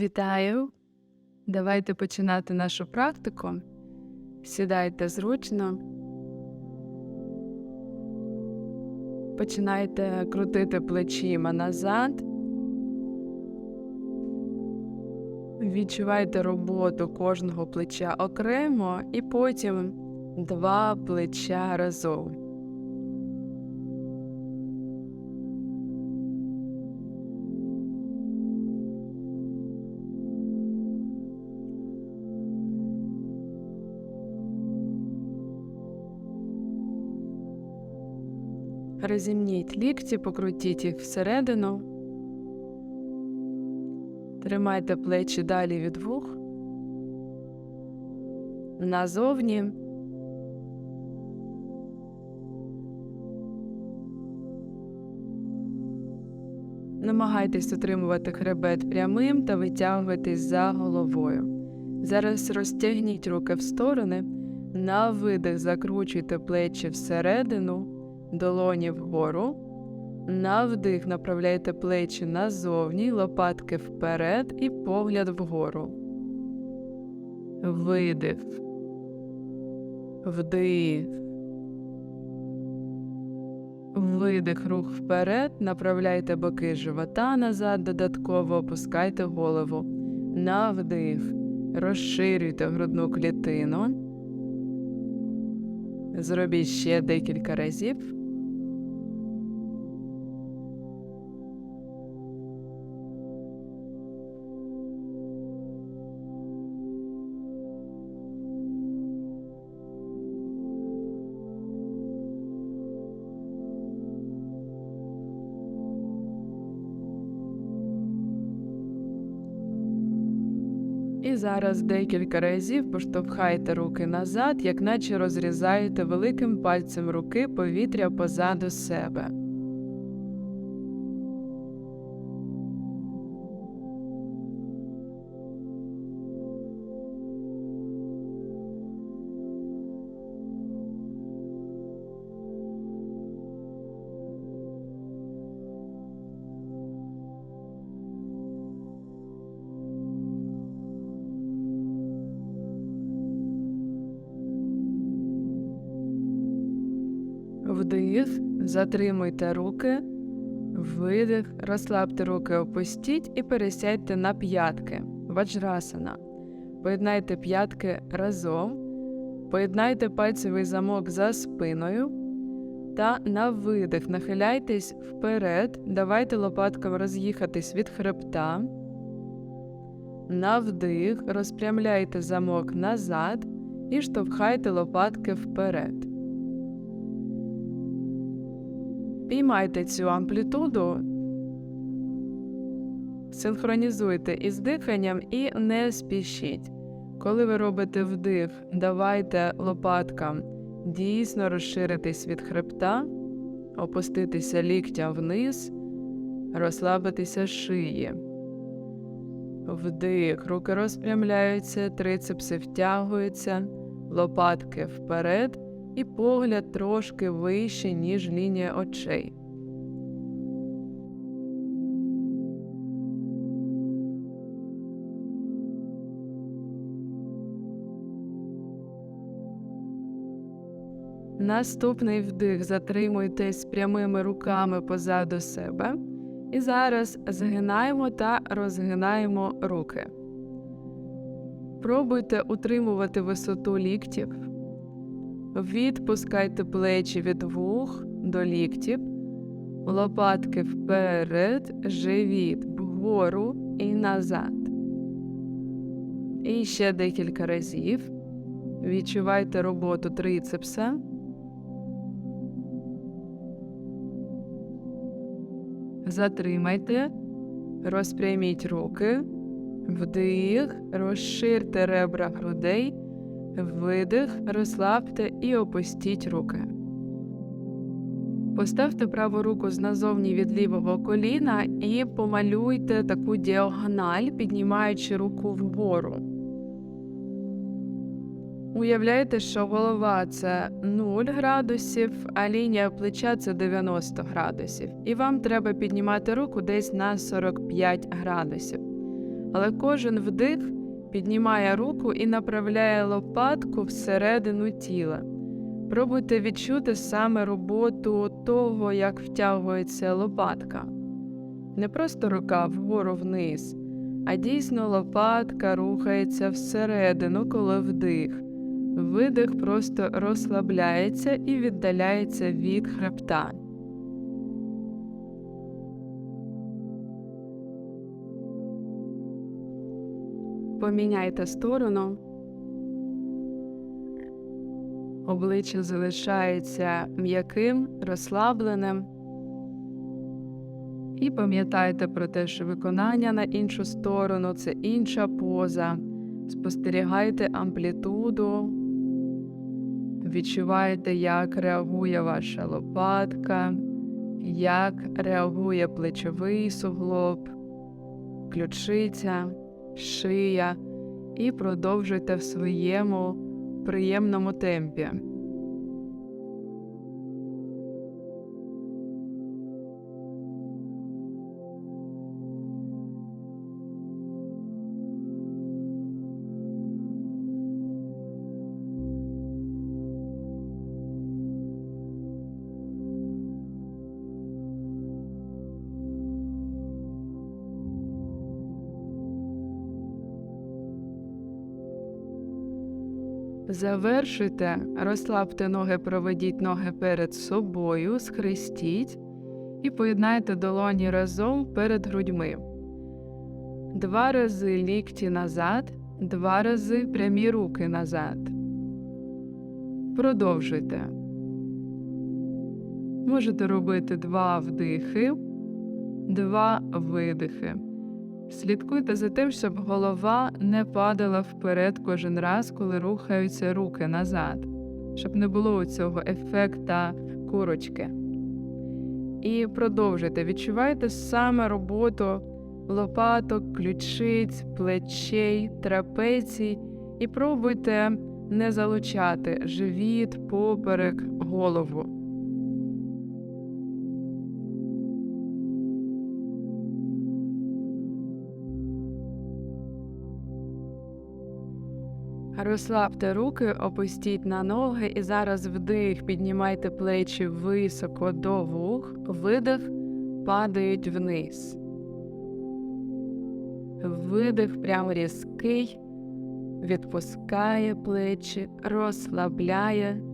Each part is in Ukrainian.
Вітаю! Давайте починати нашу практику. Сідайте зручно. Починайте крутити плечима назад. Відчувайте роботу кожного плеча окремо і потім два плеча разом. Розімніть лікті, покрутіть їх всередину. Тримайте плечі далі від вух. Назовні. Намагайтесь утримувати хребет прямим та витягуватись за головою. Зараз розтягніть руки в сторони. На видих закручуйте плечі всередину долоні вгору. На вдих направляйте плечі назовні, лопатки вперед і погляд вгору. Видих. Вдих. Видих рух вперед, направляйте боки живота назад, додатково опускайте голову. На вдих. Розширюйте грудну клітину. Зробіть ще декілька разів. Зараз декілька разів поштовхайте руки назад, як наче розрізаєте великим пальцем руки повітря позаду себе. Вдих, затримуйте руки, видих, розслабте руки, опустіть і пересядьте на п'ятки. Ваджрасана. Поєднайте п'ятки разом, поєднайте пальцевий замок за спиною та на видих нахиляйтесь вперед, давайте лопаткам роз'їхатись від хребта. На вдих, розпрямляйте замок назад і штовхайте лопатки вперед. Піймайте цю амплітуду, синхронізуйте із диханням і не спішіть. Коли ви робите вдих, давайте лопаткам дійсно розширитись від хребта, опуститися ліктям вниз, розслабитися шиї. Вдих, руки розпрямляються, трицепси втягуються, лопатки вперед і погляд трошки вище, ніж лінія очей. Наступний вдих затримуйтесь прямими руками позаду себе. І зараз згинаємо та розгинаємо руки. Пробуйте утримувати висоту ліктів. Відпускайте плечі від вух до ліктів, лопатки вперед, живіт вгору і назад. І ще декілька разів. Відчувайте роботу трицепса. Затримайте, розпряміть руки, вдих, розширте ребра грудей. Видих, розслабте і опустіть руки. Поставте праву руку з назовні від лівого коліна і помалюйте таку діагональ, піднімаючи руку вгору. Уявляєте, що голова це 0 градусів, а лінія плеча це 90 градусів. І вам треба піднімати руку десь на 45 градусів. Але кожен вдих піднімає руку і направляє лопатку всередину тіла. Пробуйте відчути саме роботу того, як втягується лопатка. Не просто рука вгору вниз, а дійсно лопатка рухається всередину, коли вдих. Видих просто розслабляється і віддаляється від хребта. Поміняйте сторону. Обличчя залишається м'яким, розслабленим. І пам'ятайте про те, що виконання на іншу сторону це інша поза. Спостерігайте амплітуду, відчувайте, як реагує ваша лопатка, як реагує плечовий суглоб, ключиця, шия, і продовжуйте в своєму приємному темпі. Завершуйте, розслабте ноги, проведіть ноги перед собою, схрестіть і поєднайте долоні разом перед грудьми. Два рази лікті назад, два рази прямі руки назад. Продовжуйте. Можете робити два вдихи, два видихи. Слідкуйте за тим, щоб голова не падала вперед кожен раз, коли рухаються руки назад, щоб не було цього ефекта курочки. І продовжуйте. Відчувайте саме роботу лопаток, ключиць, плечей, трапецій і пробуйте не залучати живіт, поперек, голову. Розслабте руки, опустіть на ноги і зараз вдих, піднімайте плечі високо до вух, видих, падають вниз. Видих прямо різкий, відпускає плечі, розслабляє.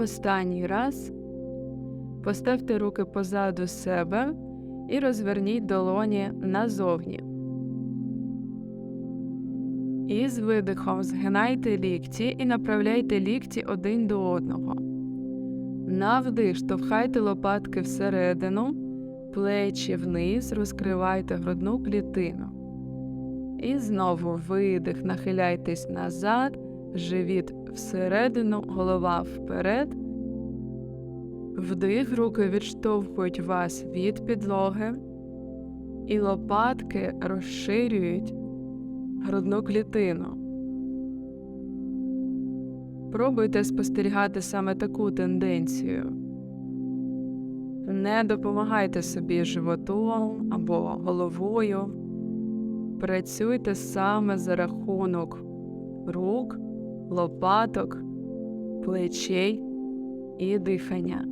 Останній раз поставте руки позаду себе і розверніть долоні назовні. І з видихом згинайте лікті і направляйте лікті один до одного. На вдих штовхайте лопатки всередину, плечі вниз, розкривайте грудну клітину. І знову видих, нахиляйтесь назад, живіт всередину, голова вперед. Вдих, руки відштовхують вас від підлоги, і лопатки розширюють грудну клітину. Пробуйте спостерігати саме таку тенденцію. Не допомагайте собі животом або головою. Працюйте саме за рахунок рук, лопаток, плечей і дихання.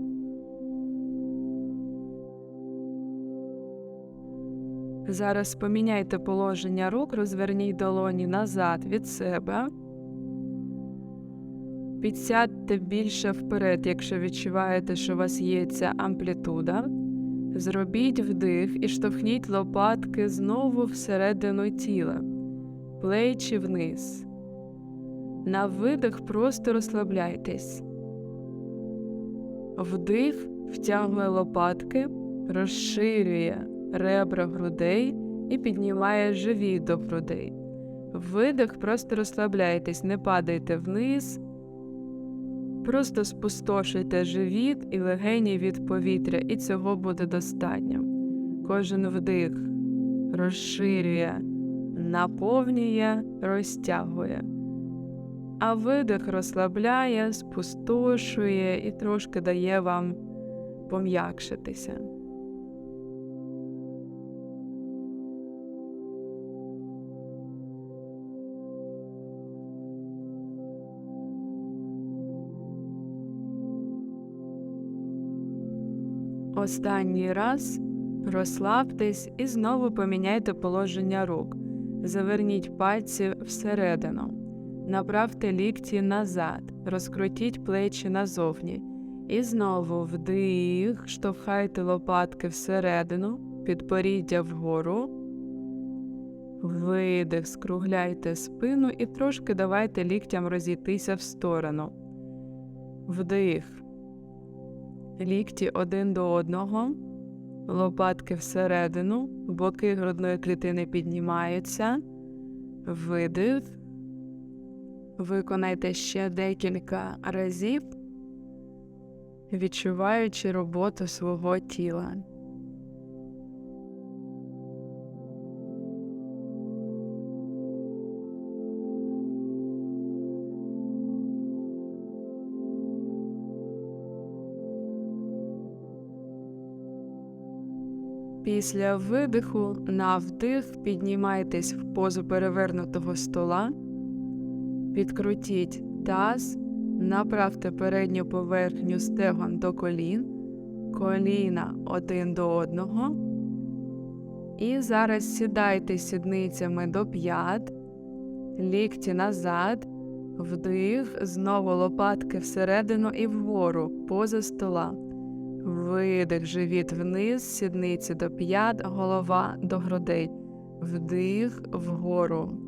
Зараз поміняйте положення рук, розверніть долоні назад від себе. Підсядьте більше вперед, якщо відчуваєте, що у вас є ця амплітуда. Зробіть вдих і штовхніть лопатки знову всередину тіла, плечі вниз. На видих просто розслабляйтесь. Вдих втягує лопатки, розширює ребра грудей і піднімає живіт до грудей. Видих, просто розслабляйтесь, не падайте вниз. Просто спустошуйте живіт і легені від повітря, і цього буде достатньо. Кожен вдих розширює, наповнює, розтягує, а видих розслабляє, спустошує і трошки дає вам пом'якшитися. Останній раз розслабтесь і знову поміняйте положення рук. Заверніть пальці всередину, направте лікті назад, розкрутіть плечі назовні. І знову вдих, штовхайте лопатки всередину, підборіддя вгору. Видих, скругляйте спину і трошки давайте ліктям розійтися в сторону. Вдих. Лікті один до одного, лопатки всередину, боки грудної клітини піднімаються, видих. Виконайте ще декілька разів, відчуваючи роботу свого тіла. Після видиху на вдих піднімайтесь в позу перевернутого стола, підкрутіть таз, направте передню поверхню стегон до колін, коліна один до одного. І зараз сідайте сідницями до п'ят, лікті назад, вдих, знову лопатки всередину і вгору, поза стола. Видих, живіт вниз, сідниці до п'ят, голова до грудей. Вдих вгору.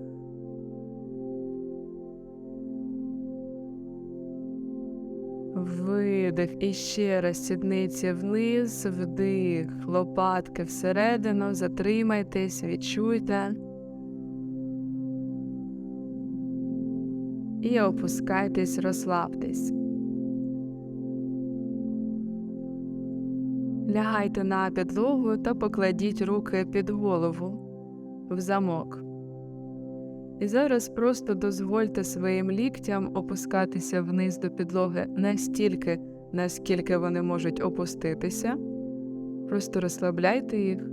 Видих і ще раз сідниці вниз, вдих, лопатки всередину, затримайтесь, відчуйте. І опускайтесь, розслабтесь. Лягайте на підлогу та покладіть руки під голову в замок. І зараз просто дозвольте своїм ліктям опускатися вниз до підлоги настільки, наскільки вони можуть опуститися. Просто розслабляйте їх.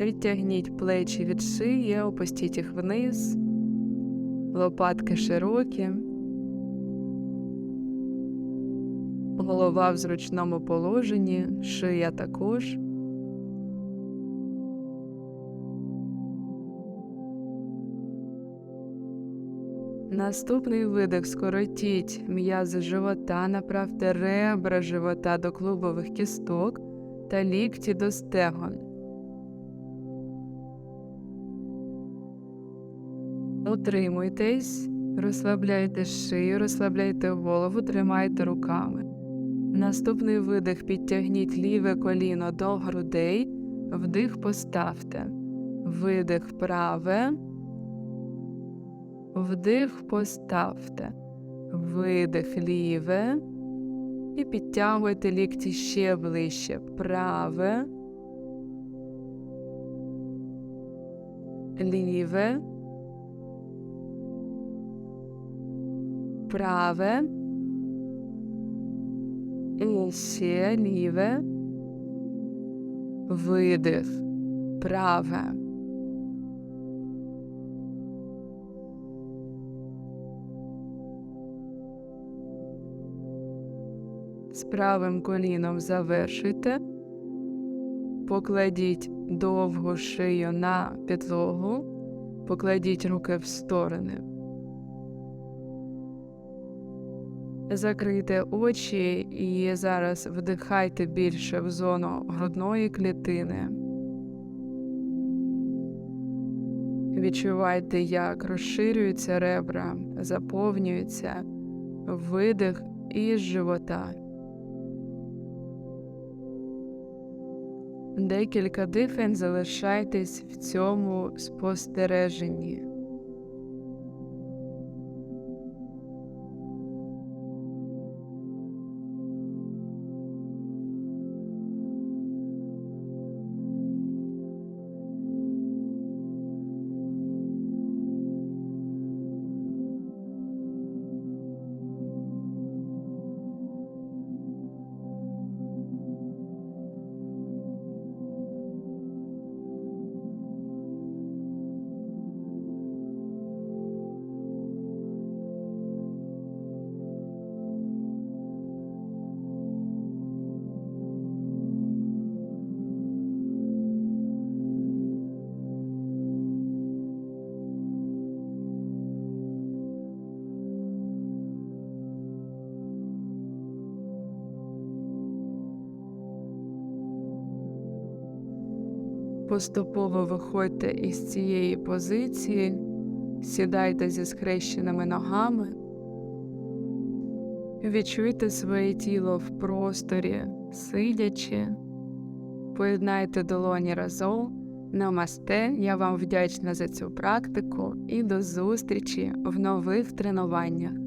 Відтягніть плечі від шиї, опустіть їх вниз, лопатки широкі, голова в зручному положенні, шия також. Наступний видих скоротіть м'язи живота, направте ребра живота до клубових кісток та лікті до стегон. Утримуйтесь, розслабляйте шию, розслабляйте голову, тримайте руками. Наступний видих підтягніть ліве коліно до грудей, вдих поставте, видих праве. Вдих поставте, видих ліве. І підтягуйте лікті ще ближче. Праве, ліве, праве, і ще ліве, видих, праве. Правим коліном завершуйте, покладіть довгу шию на підлогу, покладіть руки в сторони. Закрийте очі і зараз вдихайте більше в зону грудної клітини. Відчувайте, як розширюються ребра, заповнюються видих із живота. Декілька дихань залишайтесь в цьому спостереженні. Поступово виходьте із цієї позиції, сідайте зі схрещеними ногами, відчуйте своє тіло в просторі, сидячи, поєднайте долоні разом. Намасте, я вам вдячна за цю практику і до зустрічі в нових тренуваннях.